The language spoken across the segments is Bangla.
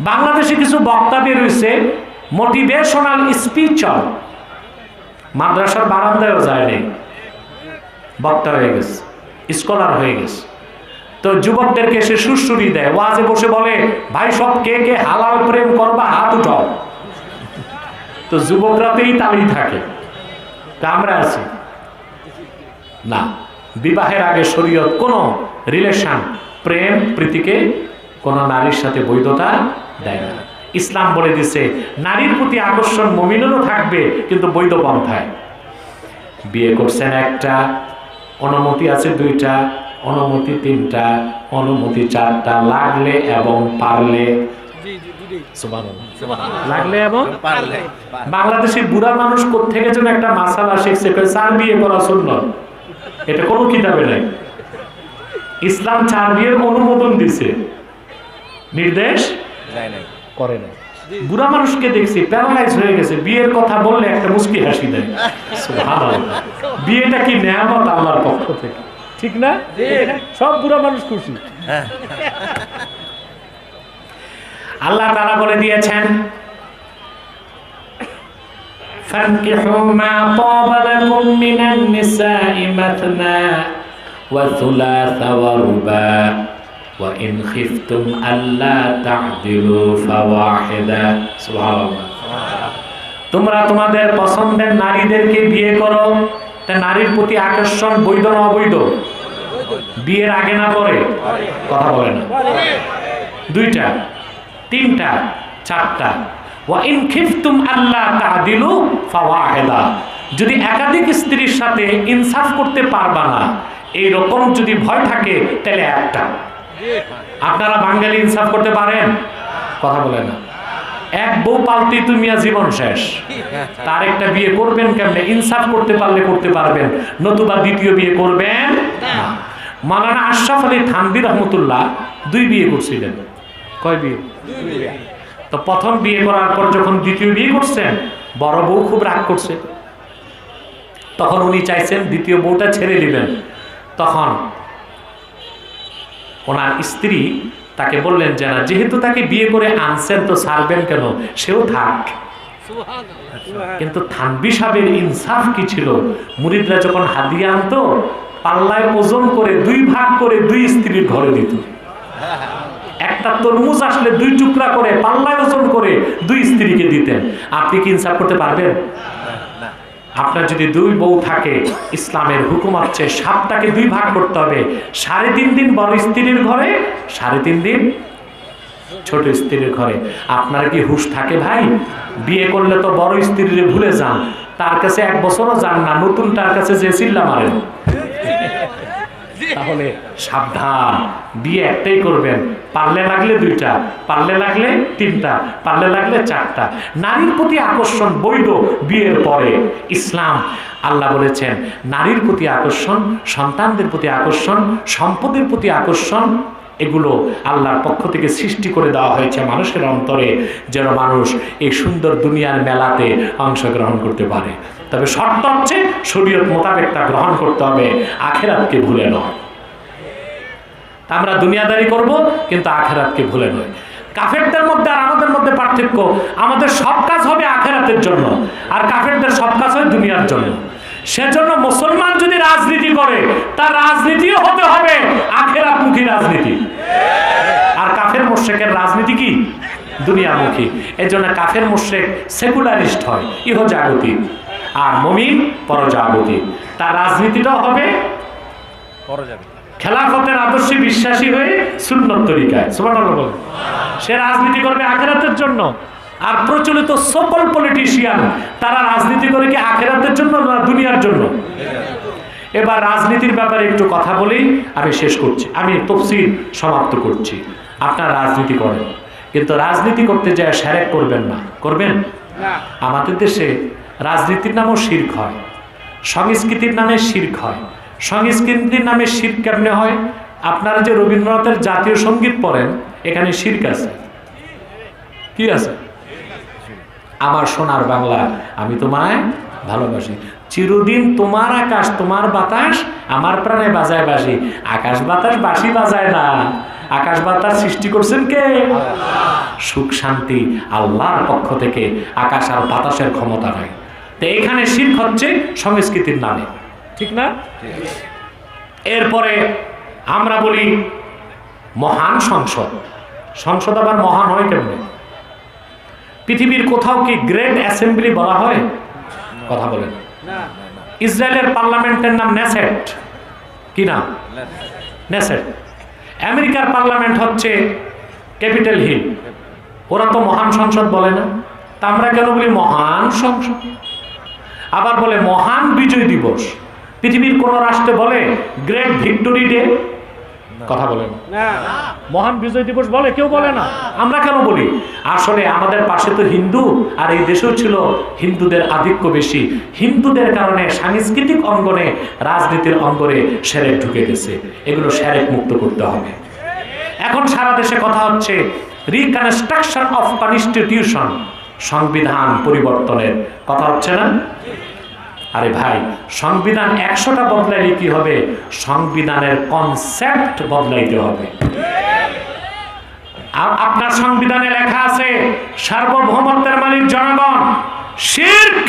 বাংলাদেশে কিছু বক্তা বের হয়েছে মোটিভেশনাল স্পিচর মাদ্রাসার বারান্দায়ও যায়নি বক্তা হয়ে গেছে স্কলার হয়ে গেছে। তো যুবকদেরকে সে সুরসুরি দেয়, ওয়াজে বসে বলে, ভাই, সব কে কে হালাল প্রেম করবা, হাত উঠাও। তো যুবকরাতেই তালি থাকে। তা আমরা আছি। না, বিবাহের আগে শরীয়ত কোনো রিলেশন প্রেম, প্রীতিকে কোনো নারীর সাথে বৈধতা দেয় না। ইসলাম বলে দিছে নারীর প্রতি আকর্ষণ মমিনেরও থাকবে কিন্তু বৈধ পন্থায়। বিয়ে করছেন একটা অনুমতি আছে দুইটা অনুমতি তিনটা অনুমতি চারটা লাগলে এবং পারলে। সুবহানাল্লাহ। লাগলে এবং বাংলাদেশি বুড়া মানুষ থেকে যেন একটা মাসালা শিখছে চার বিয়ে করা সুন্নত। এটা কোনো কিতাবে নাই। ইসলাম চার বিয়ের অনুমোদন দিছে। নির্দেশ? করে না বুড়া মানুষকে দেখছি প্যারালাইজ হয়ে গেছে বিয়ের কথা বললে একটা মুস্কি হাসি দেয় সুবহানাল্লাহ। বিয়েটা কি নেয়ামত আল্লাহর পক্ষ থেকে ঠিক না সব বুড়া মানুষ খুশি আল্লাহ তারা বলে দিয়েছেন فانكحوا ما طاب لكم من النساء مثنى وثلاث ورباع وإن خفتم ألا تعدلوا فواحدا سبحان الله তোমরা তোমাদের পছন্দের নারীদেরকে বিয়ে করো তা নারীর প্রতি আকর্ষণ বৈধ না অবৈধ বিয়ের আগে না পরে কথা বলে না দুইটা তিনটা চারটা ওয়া ইন খিফতুম আল্লাহ তাদিলু ফাওয়াহিদা যদি একাধিক স্ত্রীর সাথে ইনসাফ করতে পারবা না এই রকম যদি ভয় থাকে তাহলে একটা আপনারা বাঙালি ইনসাফ করতে পারেন? কথা বলে না। এক বউ পালতেই তুমি জীবন শেষ। তার একটা বিয়ে করবেন কেমনে? ইনসাফ করতে পারলে করতে পারবেন। নতুবা দ্বিতীয় বিয়ে করবেন? মালানা আশরাফ আলী থানবি রহমতুল্লাহ দুই বিয়ে করছিলেন। কয় বিয়ে? তো প্রথম বিয়ে করার পর যখন দ্বিতীয় বিয়ে করছেন, বড় বউ খুব রাগ করছে। তখন উনি চাইছেন দ্বিতীয় বউটা ছেড়ে দিবেন। তখন ওনার স্ত্রী তাকে বললেন যে না, যেহেতু তাকে বিয়ে করে আনছেন, তো ছাড়বেন কেন? সেও থাক। কিন্তু থানবি সাহেবের ইনসাফ কি ছিল? মুরিদরা যখন হাদিয়া আনতো, পাল্লায় ওজন করে দুই ভাগ করে দুই স্ত্রীর ঘরে দিত। একটা তরমুজ আসলে দুই টুকরা করে পাল্লায় ওজন করে দুই স্ত্রীকে দিতেন। আপনি কি ইনসাফ করতে পারবেন? আপনার যদি দুই বউ থাকে, ইসলামের হুকুম হচ্ছে সাতটাকে দুই ভাগ করতে হবে। সাড়ে তিন দিন বড় স্ত্রীর ঘরে, সাড়ে তিন দিন ছোট স্ত্রীর ঘরে। আপনার কি হুশ থাকে ভাই? বিয়ে করলে তো বড় স্ত্রীর ভুলে যান। তার কাছে এক বছরও যান না নতুন তার কাছে যে চিল্লা মারেন। তাহলে সাবধান। বিয়ে একটাই করবেন, পারলে লাগলে দুইটা, পারলে লাগলে তিনটা, পারলে লাগলে চারটা। নারীর প্রতি আকর্ষণ বৈধ বিয়ের পরে। ইসলাম, আল্লাহ বলেছেন, নারীর প্রতি আকর্ষণ, সন্তানদের প্রতি আকর্ষণ, সম্পদের প্রতি আকর্ষণ, এগুলো আল্লাহর পক্ষ থেকে সৃষ্টি করে দেওয়া হয়েছে মানুষের অন্তরে, যেন মানুষ এই সুন্দর দুনিয়ার মেলাতে অংশগ্রহণ করতে পারে। তবে শর্ত হচ্ছে শরীয়ত মোতাবেক তা গ্রহণ করতে হবে, আখেরাতকে ভুলে নয়। আমরা দুনিয়াদারি করব, কিন্তু আখেরাতকে ভুলে নয়। কাফেরদের মধ্যে আর আমাদের মধ্যে পার্থক্য, আমাদের সব কাজ হবে আখেরাতের জন্য, আর কাফেরদের সব কাজ হয় দুনিয়ার জন্য। সেজন্য মুসলমান যদি রাজনীতি করে, তার রাজনীতিও হতে হবে আখেরাতমুখী রাজনীতি। আর কাফের মোশেকের রাজনীতি কি? দুনিয়ামুখী। এই জন্য কাফের মোশেক সেকুলারিস্ট হয়, ইহজাগতিক। আর মমিন পরজাগতিক তার রাজনীতিটাও হবে খেলাফতের আদর্শে বিশ্বাসী হয়ে সুন্নত তরিকায়। সে রাজনীতি করবে আখেরাতের জন্য। আর প্রচলিত সকল পলিটিশিয়ান তারা রাজনীতি করে কি আখেরাতের জন্য না দুনিয়ার জন্য? এবার রাজনীতির ব্যাপারে একটু কথা বলেই আমি শেষ করছি। আমি তফসিল সমাপ্ত করছি। আপনার রাজনীতি করেন। কিন্তু রাজনীতি করতে যায় স্যারেক করবেন না। করবেন? আমাদের দেশে রাজনীতির নামও শির্ক হয় সংস্কৃতির নামে শির্ক হয় সংস্কৃতির নামে শির্ক কেমনে হয়? আপনারা যে রবীন্দ্রনাথের জাতীয় সংগীত পড়েন, এখানে শির্ক আছে কি আছে? আমার সোনার বাংলা, আমি তোমায় ভালোবাসি। চিরদিন তোমার আকাশ, তোমার বাতাস, আমার প্রাণে বাজায় বাসি আকাশ বাতাস বাসি বাজায় না। আকাশ বাতাস সৃষ্টি করছেন কে? সুখ শান্তি আল্লাহর পক্ষ থেকে। আকাশ আর বাতাসের ক্ষমতা নাই। তো এখানে শির্ক হচ্ছে সংস্কৃতির নামে। ঠিক না? এরপরে আমরা বলি মহান সংসদ। সংসদ আবার মহান হয় কেমনে? পৃথিবীর কোথাও কি গ্রেট অ্যাসেম্বলি বলা হয়? কথা বলেন। ইসরায়েলের পার্লামেন্টের নাম নেসেট। কি নাম? নেসেট। আমেরিকার পার্লামেন্ট হচ্ছে ক্যাপিটাল হিল। ওরা তো মহান সংসদ বলে না। তা আমরা কেন বলি মহান সংসদ? আবার বলে মহান বিজয় দিবস। পৃথিবীর কোন রাষ্ট্রে বলে গ্রেট ভিক্টোরি ডে কথা বলেন। মহান বিজয় দিবস বলে কেউ বলে না। আমরা কেন বলি? আসলে আমাদের পাশে তো হিন্দু আর এই দেশেও ছিল হিন্দুদের আধিক্য বেশি। হিন্দুদের কারণে সাংস্কৃতিক অঙ্গনে রাজনীতির অঙ্গনে সেরেক ঢুকে গেছে। এগুলো সেরেক মুক্ত করতে হবে। এখন সারা দেশে কথা হচ্ছে রিকনস্ট্রাকশন অফ কনস্টিটিউশন সংবিধান পরিবর্তনের কথা হচ্ছে না? আরে ভাই, সংবিধান একশোটা বদলাইলে কি হবে? সংবিধানের কনসেপ্ট বদলাইতে হবে। আপনার সংবিধানে লেখা আছে, সার্বভৌমত্বের মালিক জনগণ, শির্ক।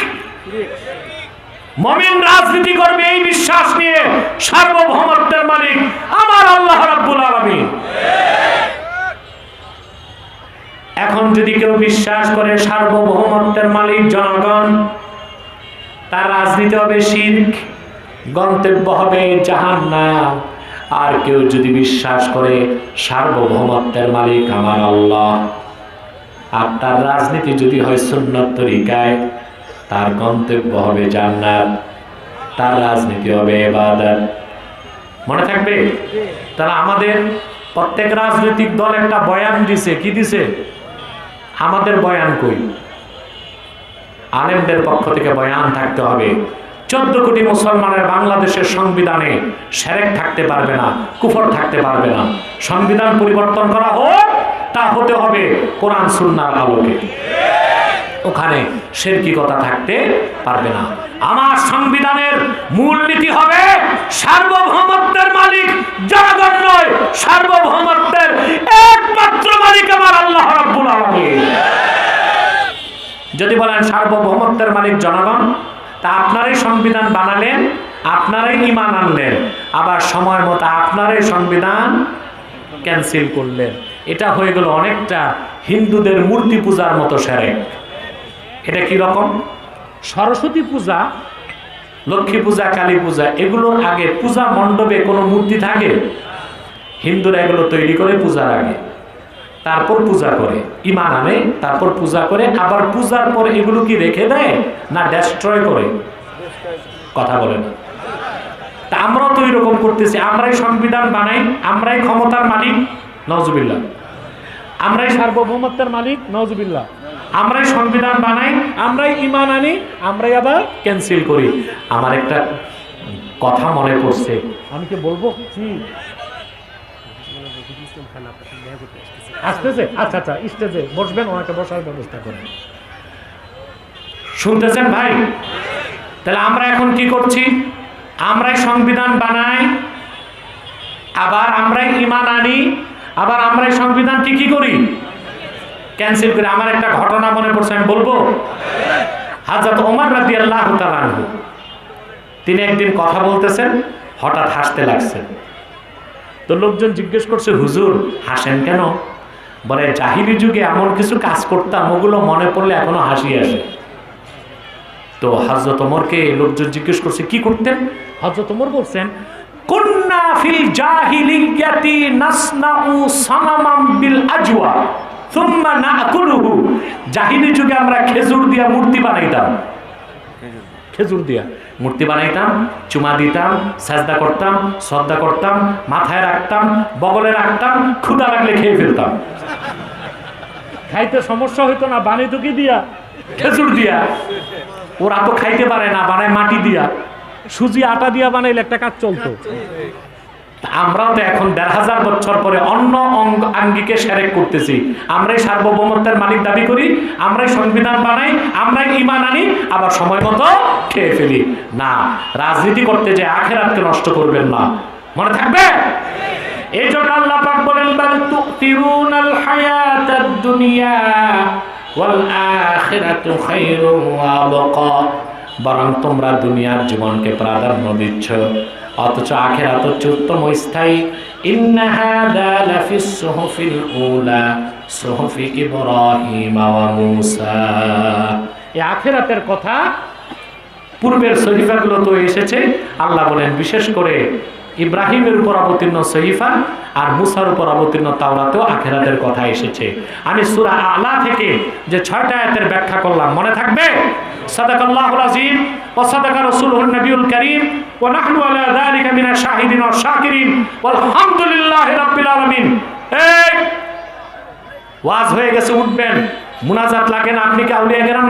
মমিন রাজনীতি করবে এই বিশ্বাস নিয়ে সার্বভৌমত্বের মালিক আমার আল্লাহ রাব্বুল আলামিন এখন যদি কেউ বিশ্বাস করে সার্বভৌমত্বের মালিক জনগণ, তার রাজনীতি হবে শির্ক গন্তব্য হবে জাহান্নাম। আর কেউ যদি বিশ্বাস করে সার্বভৌমত্বের মালিক আমার আল্লাহ, আর তার রাজনীতি যদি হয় সুন্নত তরিকায়, তার গন্তব্য হবে জান্নাত, তার রাজনীতি হবে এবাদত মনে থাকবে? তাহলে আমাদের প্রত্যেক রাজনৈতিক দল একটা বয়ান দিছে, কি দিছে? আমাদের বয়ান কই? আলেমদের পক্ষ থেকে বয়ান থাকতে হবে। চোদ্দ কোটি মুসলমানের বাংলাদেশের সংবিধানে সেরেক থাকতে পারবে না, কুফর থাকতে পারবে না। সংবিধান পরিবর্তন করা হোক, তা হতে হবে কোরআন সুন্নার আলোকে। ওখানে কথা থাকতে পারবে না। আমার সংবিধানের মূল নীতি হবে সার্বভৌমত্বের মালিক জনগণ নয় সার্বভৌমত্বের একমাত্র মালিক আমার আল্লাহ রাব্বুল আলামিন যদি বলেন সার্বভৌমত্বের মালিক জনগণ, তা আপনারাই সংবিধান বানালেন, আপনারাই ইমান আনলেন, আবার সময় মতো আপনারাই সংবিধান ক্যান্সেল করলেন। এটা হয়ে গেল অনেকটা হিন্দুদের মূর্তি পূজার মতো সেরেক এটা কি রকম? সরস্বতী পূজা, লক্ষ্মী পূজা, কালী পূজা এগুলোর আগে পূজা মণ্ডপে কোনো মূর্তি থাকে? হিন্দুরা এগুলো তৈরি করে পূজার আগে। তারপর পূজা করে। ইমান আনে, তারপর পূজা করে, আবার পূজার পর এগুলো কি রেখে দেয় না ডেস্ট্রয় করে? কথা বলে না। তা আমরাও তো এরকম করতেছি। আমরাই সংবিধান বানাই, আমরাই ক্ষমতার মালিক নজবিল্লা আমরাই সার্বভৌমত্বের মালিক নজবিল্লা আমরাই সংবিধান বানাই, আমরাই ইমান আনি, আমরাই আবার ক্যান্সেল করি। আমার একটা কথা মনে পড়ছে। আমি কি বলব? আচ্ছা আচ্ছা শুনতেছেন ভাই? তাহলে আমরা এখন কি করছি? আমরাই সংবিধান বানাই, আবার আমরাই ইমান আনি, আবার আমরাই সংবিধান কি করি? ক্যান্সেল করি, আমার একটা ঘটনা মনে পড়ছে, আমি বলব? হাজরত ওমর রাদি আল্লাহ তিনি একদিন কথা বলতেছেন, হঠাৎ হাসতে লাগছেন। তো লোকজন জিজ্ঞেস করছে, হুজুর, হাসেন কেন? বলে, জাহিলি যুগে এমন কিছু কাজ করতাম, ওগুলো মনে পড়লে এখনও হাসি আসে। তো হজরত ওমরকে লোকজন জিজ্ঞেস করছে, কি করতেন? হজরত ওমর বলছেন, কুন্না ফিল জাহিলিয়াতি নাসনাউ সানামাম বিল আজওয়া, সুম্মা নাকুলুহু জাহিলি যুগে আমরা খেজুর দিয়া মূর্তি বানাইতাম। খেজুর দিয়া। মূর্তি বানাইতাম, চুমা দিতাম, সাজদা করতাম, শ্রদ্ধা করতাম, মাথায় রাখতাম, বগলে রাখতাম ক্ষুদা রাখলে খেয়ে ফেলতাম। খাইতে সমস্যা হইতো না, বানি কি দিয়া, খেজুর দিয়া। ওরা তো খাইতে পারে না, বানায় মাটি দিয়া। সুজি, আটা দিয়া বানাইলে একটা কাজ চলতো। আমরাও তো এখন দেড় হাজার বছর পরে অন্য অঙ্গ আঙ্গিকে সেরেক করতেছি। আমরাই সার্বভৌমত্বের মালিক দাবি করি, আমরাই সংবিধান বানাই, আমরাই ইমান আনি, আবার সময় মতো খেয়ে ফেলি। না, রাজনীতি করতে যে আখের আখেরাতকে নষ্ট করবেন না। মনে থাকবে? এই জন্য আল্লাহ পাক বলেন, বাল তুতিরুনাল হায়াতাদ দুনিয়া ওয়াল আখিরাতু ওয়া আবকা। বরং তোমরা দুনিয়ার জীবনকে প্রাধান্য দিচ্ছ। অথচ আখেরাত হচ্ছে উত্তম স্থায়ী। এই আখেরাতের কথা পূর্বের শরীফাগুলো তো এসেছে। আল্লাহ বলেন, বিশেষ করে ইব্রাহিমের উপর অবতীর্ণ সহিফা আর মুসার উপর অবতীর্ণ তাওরাতেও আখেরাতের কথা এসেছে। আমি সূরা আলা থেকে যে ছয়টা আয়াতের ব্যাখ্যা করলাম, মনে থাকবে? সাদাকাল্লাহুল আযীম ওয়া সাদাকা রাসূলুহুন নবিয়ুল কারীম ওয়া নাহনু আলা যালিকা মিনাশ শাহিদিন ওয়াশ শাকিরিন ওয়ালহামদুলিল্লাহি রাব্বিল আলামিন। এই, ওয়াজ হয়ে গেছে, উঠবেন। মুনাজাত লাগে না, আপনি কি আউলিয়া গেরাম